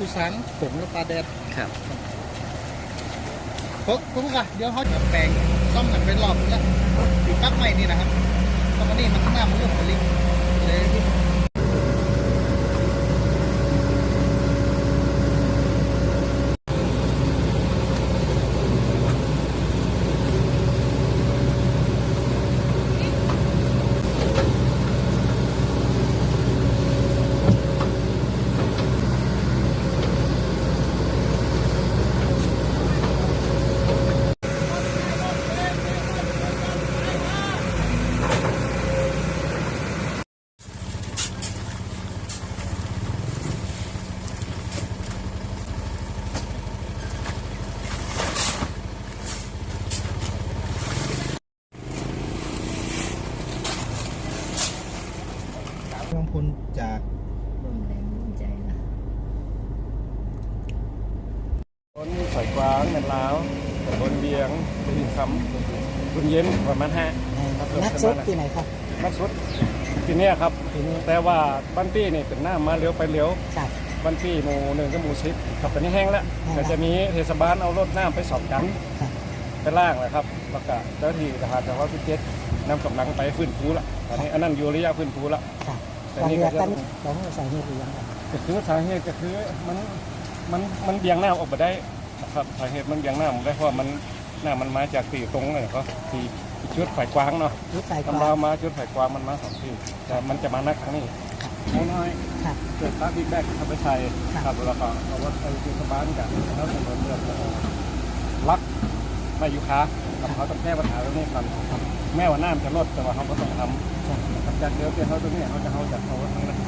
คุซังผงและปลาแดดครับพวกพวกอะเดี๋ยวเขาจะแปลงซ่อมกันเป็นรอบนึงแล้วอยู่ปักใหม่นี่นะครับตอนนี้มันข้างหน้ามันเรื่องของลิงเลย ลองพลจาก ร่วมแรงร่วมใจนะ คนสายกวางเงินลาวตำบลเบียงเป็นคำบุญเย็นประมาณห้านักซุปที่ไหนครับนักสุดที่เนี้ยครับที่นี่แต่ว่าบ้านปี้นี่เป็นหน้ามาเลี้ยวไปเลี้ยวครับบ้านปี้หมู่หนึ่งกับหมู่สิบครับตอนนี้แห้งแล้วแห้งแล้วแต่จะมีเทศบาลเอารถน้ำไปสอบกันครับไปล่างเลยครับแล้วก็เจ้าหน้าที่ทหารจากร้อยพิเศษนำกำลังไปฟื้นฟูละตอนนี้อันนั้นอยู่ระยะฟื้นฟูละครับแต่ตอนนี่เรือก็จะกันของสายเหตุหรือยังครับก็คือสาเหตุก็คือมันมันมันเบี่ยงหน้าออกมาได้นะ ครับสาเหตุมันเบี่ยงหน้าออกมาได้เพราะว่ามันหน้ามันมาจากตีตรงเลยก็ตีชุดฝ่ายกว้างเนาะรถไฟกตำราลางมาชุดฝ่ายกว้างมันมาสองที่แต่มันจะมานักครั้งนี้หมูน้อยครับเกิดตาบิ๊กแบกทำไปใส่ครับแล้วก็เอารถไปเทศบาลกันแล้วถนนเลือกลักมาอยู่ค้ากับเขาต้องแก้ปัญหาเรื่องนี้กันแม้ว่าน้ำจะลดแต่ว่าเขาก็ต้องทำครับกับจากเดิมที่เขาตรงนี้เขาจะเขาจะเอาทั้งนั้น